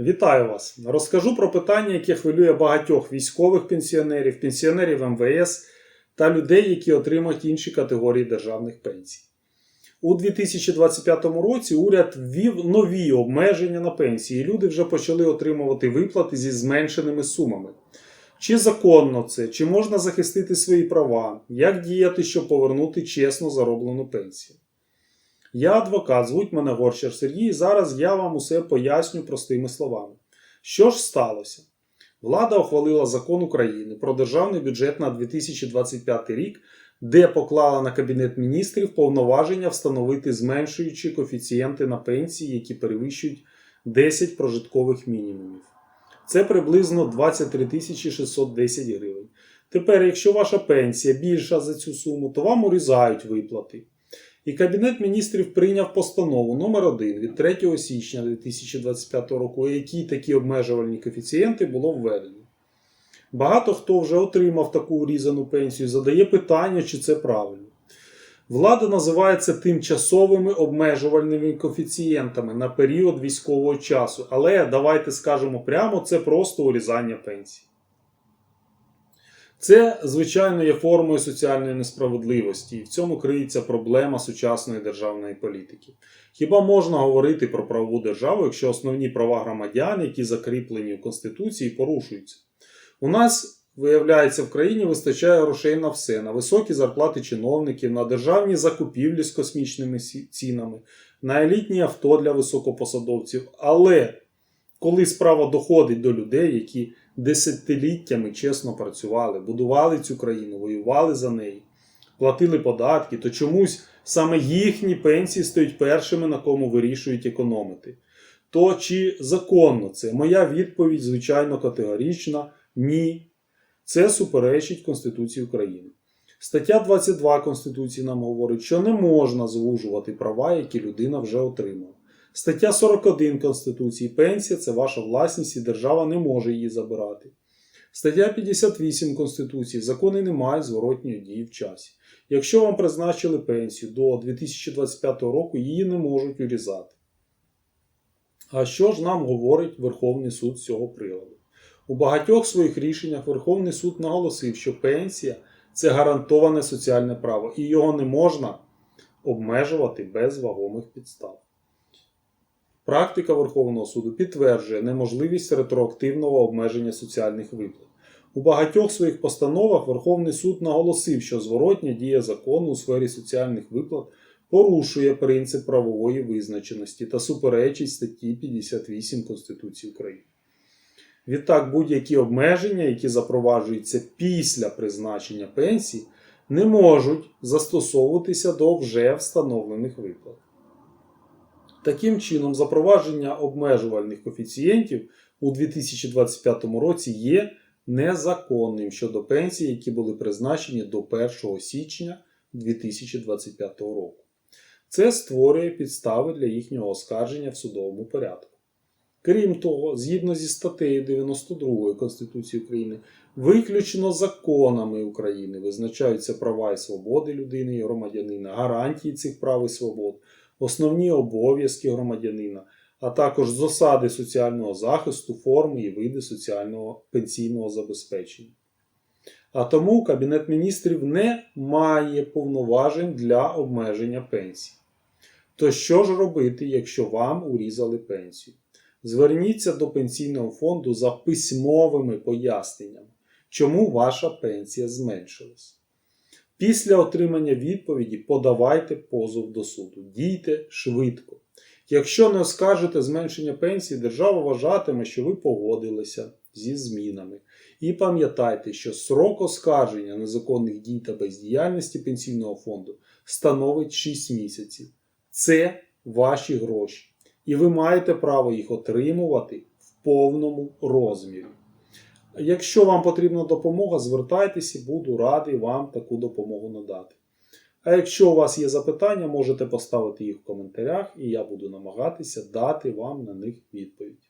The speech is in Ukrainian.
Вітаю вас! Розкажу про питання, яке хвилює багатьох військових пенсіонерів, пенсіонерів МВС та людей, які отримують інші категорії державних пенсій. У 2025 році уряд ввів нові обмеження на пенсії, і люди вже почали отримувати виплати зі зменшеними сумами. Чи законно це, чи можна захистити свої права, як діяти, щоб повернути чесно зароблену пенсію? Я адвокат, звуть мене Горщар Сергій, і зараз я вам усе поясню простими словами. Що ж сталося? Влада ухвалила закон України про державний бюджет на 2025 рік, де поклала на Кабінет міністрів повноваження встановити зменшуючі коефіцієнти на пенсії, які перевищують 10 прожиткових мінімумів. Це приблизно 23 610 гривень. Тепер, якщо ваша пенсія більша за цю суму, то вам урізають виплати. І Кабінет міністрів прийняв постанову номер 1 від 3 січня 2025 року, у якій такі обмежувальні коефіцієнти було введено. Багато хто вже отримав таку урізану пенсію, задає питання, чи це правильно. Влада називає це тимчасовими обмежувальними коефіцієнтами на період військового часу. Але давайте скажемо прямо, це просто урізання пенсії. Це, звичайно, є формою соціальної несправедливості, і в цьому криється проблема сучасної державної політики. Хіба можна говорити про правову державу, якщо основні права громадян, які закріплені в Конституції, порушуються? У нас, виявляється, в країні вистачає грошей на все: на високі зарплати чиновників, на державні закупівлі з космічними цінами, на елітні авто для високопосадовців. Але коли справа доходить до людей, які десятиліттями чесно працювали, будували цю країну, воювали за неї, платили податки, то чомусь саме їхні пенсії стають першими, на кому вирішують економити. То чи законно це? Моя відповідь, звичайно, категорична ні. Це суперечить Конституції України. Стаття 22 Конституції нам говорить, що не можна звужувати права, які людина вже отримала. Стаття 41 Конституції пенсія це ваша власність і держава не може її забирати. Стаття 58 Конституції закони не мають зворотньої дії в часі. Якщо вам призначили пенсію до 2025 року, її не можуть урізати. А що ж нам говорить Верховний суд з цього приводу? У багатьох своїх рішеннях Верховний суд наголосив, що пенсія це гарантоване соціальне право, і його не можна обмежувати без вагомих підстав. Практика Верховного суду підтверджує неможливість ретроактивного обмеження соціальних виплат. У багатьох своїх постановах Верховний суд наголосив, що зворотня дія закону у сфері соціальних виплат порушує принцип правової визначеності та суперечить статті 58 Конституції України. Відтак, будь-які обмеження, які запроваджуються після призначення пенсії, не можуть застосовуватися до вже встановлених виплат. Таким чином, запровадження обмежувальних коефіцієнтів у 2025 році є незаконним щодо пенсій, які були призначені до 1 січня 2025 року. Це створює підстави для їхнього оскарження в судовому порядку. Крім того, згідно зі статтею 92 Конституції України, виключно законами України визначаються права і свободи людини і громадянина, гарантії цих прав і свобод, основні обов'язки громадянина, а також засади соціального захисту, форми і види соціального пенсійного забезпечення. А тому Кабінет міністрів не має повноважень для обмеження пенсій. То що ж робити, якщо вам урізали пенсію? Зверніться до пенсійного фонду за письмовими поясненнями, чому ваша пенсія зменшилась. Після отримання відповіді подавайте позов до суду. Дійте швидко. Якщо не оскаржите зменшення пенсії, держава вважатиме, що ви погодилися зі змінами. І пам'ятайте, що срок оскарження незаконних дій та бездіяльності пенсійного фонду становить 6 місяців. Це ваші гроші. І ви маєте право їх отримувати в повному розмірі. Якщо вам потрібна допомога, звертайтеся, буду радий вам таку допомогу надати. А якщо у вас є запитання, можете поставити їх в коментарях, і я буду намагатися дати вам на них відповідь.